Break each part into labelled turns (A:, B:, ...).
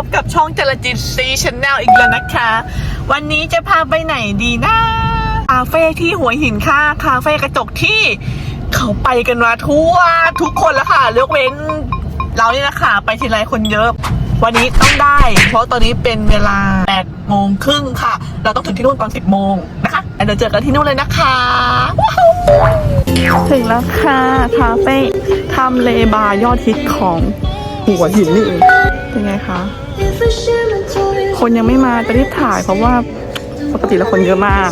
A: บกับช่องจรจิตซีชแนลอีกแล้วนะคะ วันนี้จะพาไปไหนดีนะคาเฟ่ที่หัวหินค่ะ คาเฟ่กระจกที่เขาไปกันมาทั่วทุกคนแล้วค่ะเลือกเว้น เราเนี่ยนะคะไปทีไรคนเยอะ วันนี้ต้องได้ เพราะตอนนี้เป็นเวลา8โมงครึ่งค่ะ เราต้องถึงที่นู่นตอน 10 โมงนะคะเดี๋ยวเจอกันที่นู่นเลยนะคะ ถึงแล้วค่ะ คาเฟ่ทำเลบาร์ยอดฮิตของหัวหินนี่เอง เป็นไงคะ คนยังไม่มาจะรีบถ่ายเพราะว่าปกติแล้วคนเยอะมาก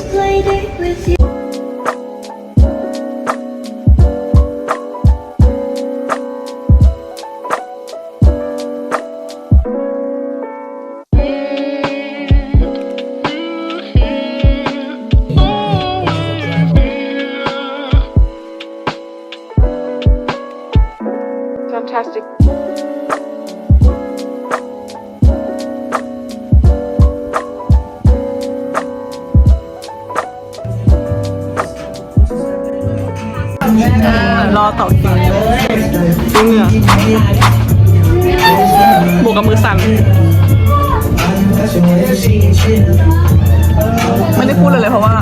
A: รอต่อคิวดูเหงื่อบวกกับมือสั่นไม่ได้พูดเลยเลยเพราะว่า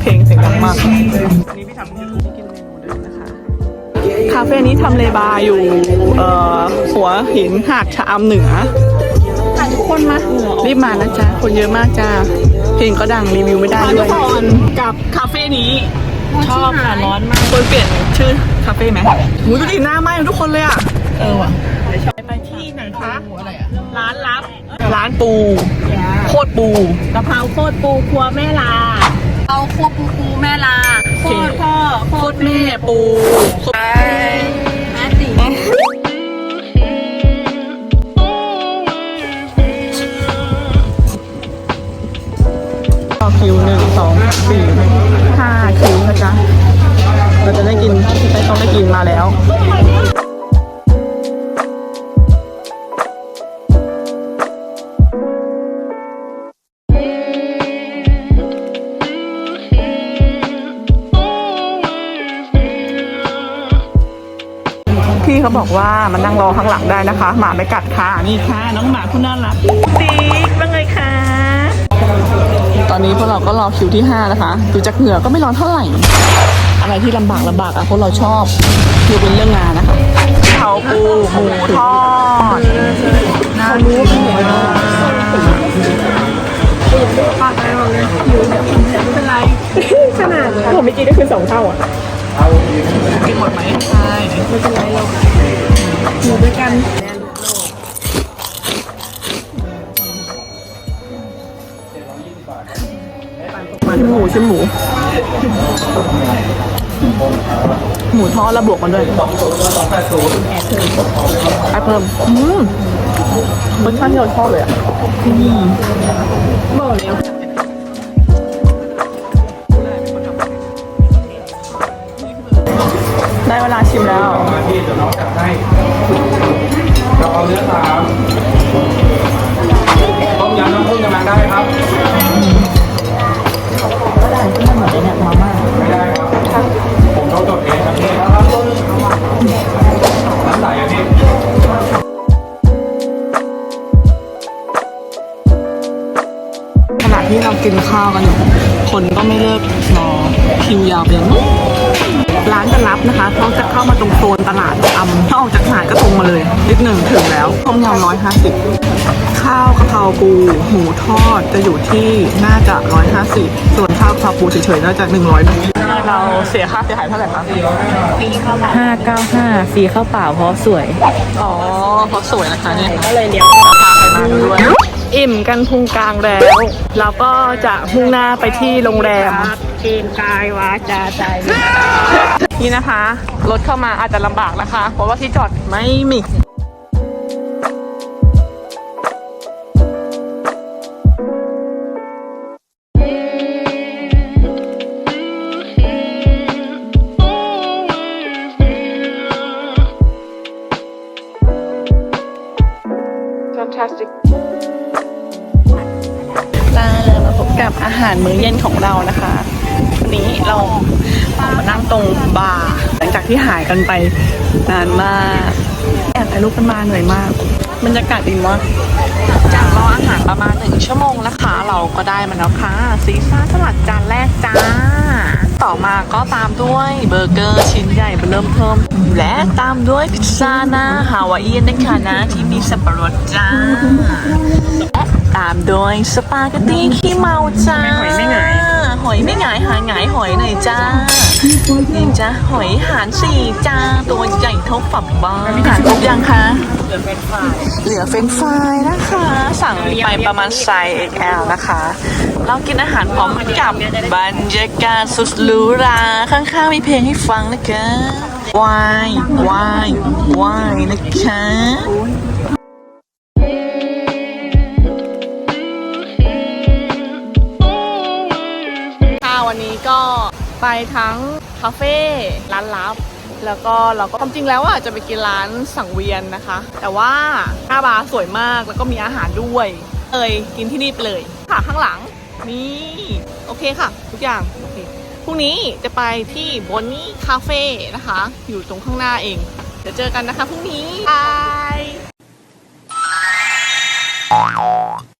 A: เพลงเสียงดังมากนี่พี่ทำยูทูบกินเมนูเดิมนะคะ คาเฟ่นี้ทำเลบาร์อยู่ เอ่อ หัวหินหาดชะอำเหนือทุกคนมารีบมานะจ๊ะ คนเยอะมากจ้าเพลงก็ดังรีวิวไม่ได้ด้วยทุกคนกับคาเฟ่นี้ ชอบค่ะร้อนมากควรเปลี่ยนชื่อคาเฟ่ไหมหูดูดิหน้าไหม้ทุกคนเลยอะ เออว่ะไปที่ไหนคะ ร้านลับ ร้านปู โคตรปู
B: กะเพราโคตรปูครัวแม่ลา เอาครัวปูปูแม่ลา โคตรพ่อโค
A: โค
B: ต
A: ต
B: ร
A: รแม่ปู
B: แม่ตี
A: ต่อคิวหนึ่งสองสี่ ห้าคิวนะจ๊ะเราจะได้กินได้ต้องได้กินมาแล้วพี่เขาบอกว่ามันนั่งรอข้างหลังได้นะคะ หมาไม่กัดค่ะ นี่ค่ะ น้องหมาคุณน่ารักติ๊ก อนนี้พวกเราก็รอคิวที่ 5 นะคะ ดูจากเหงื่อก็ไม่ร้อนเท่าไหร่ อะไรที่ลำบากลำบากอะพวกเราชอบคือเป็นเรื่องงานนะคะเผาปูหมูทอดน้ำมูหมูปากอะไรหมดเลยไม่เป็นไรขนาดผมไม่กินก็คือสองเท่าอะกินหมดไหมใช่ไม่เป็นไรหรอกอยู่ด้วยกัน ชิมหมูชิมหมู หมูทอดแล้วบวกมันด้วยแอปเพิ่มอืมรสชาติที่เราชอบเลยอะบอกเล
C: ยว ยา
A: วไปยังนู้นร้านจะรับนะคะเขาจะเข้ามาตรงโซนตลาดอำถ้าออกจากหาดก็ตรงมาเลย นิดหนึ่งถึงแล้วต้มยำร้อยห้าสิบข้าวกะเพราปูหมูทอดจะอยู่ที่น่าจะร้อยห้าสิบส่วนข้าวกะเพราปูเฉยๆน่าจะหนึ่งร้อยเราเสียค่าเสียหายเท่าไหร่คะ
B: ห้าเก้าห้าฟรีข้าวเปล่าเพราะสวย
A: อ๋อเพราะสวยนะคะเนี่ย
B: ก็เลยเลี้ยง
A: ราคาไปมาด้วย อิ่มกันพุงกลางแล้ว เราก็จะมุ่งหน้าไปที่โรงแรม
B: เกณฑ์กายวาจาใจ
A: นี่นะคะ รถเข้ามาอาจจะลำบากนะคะ เพราะว่าที่จอดไม่มี Fantastic อาหารมื้อเย็นของเรานะคะวันนี้เราออกมานั่งตรงบาร์หลังจากที่หายกันไปนานมากแอบถ่ายรูปกันมาเหนื่อยมากบรรยากาศดีมาก
B: รออาหารประมาณหนึ่งชั่วโมงแล้วค่ะเราก็ได้มันแล้วค่ะซีซ่าสลัดจานแรกจ้า ต่อมาก็ตามด้วยเบอร์เกอร์ชิ้นใหญ่เริ่มเทิมและตามด้วยพิซซ่าหน้าฮาวายเอียนนะคะนะที่มีสับปะรดจ้า ตามด้วยสปาเกตตี้ขี้เมาจ้าหอยไม่หงายหอยไม่หงายหาหงายหอยหน่อยจ้านี่จ้าหอยหารสี่จ้าตัวใหญ่เท่าฝักบ้านหารครบยังคะ
A: เหลือเป็นฝ่าย
B: เหลือเฟรนช์ฟรายนะคะ สั่งไปประมาณไซส์ XL นะคะ เรากินอาหารพร้อมกับบรรยากาศสุดหรูหราข้างๆมีเพลงให้ฟังนะคะวายวายวายนะคะ
A: ค่ะ ทั้งคาเฟ่ร้านลับ แล้วก็เราก็ความจริงแล้วอะจะไปกินร้านสังเวียนนะคะ แต่ว่าหน้าบาร์สวยมากแล้วก็มีอาหารด้วยเอยกินที่นี่ไปเลยค่ะข้างหลังนี่โอเคค่ะ ทุกอย่างโอเคพรุ่งนี้จะไปที่บนนี่คาเฟ่นะคะ อยู่ตรงข้างหน้าเอง เดี๋ยวเจอกันนะคะพรุ่งนี้บาย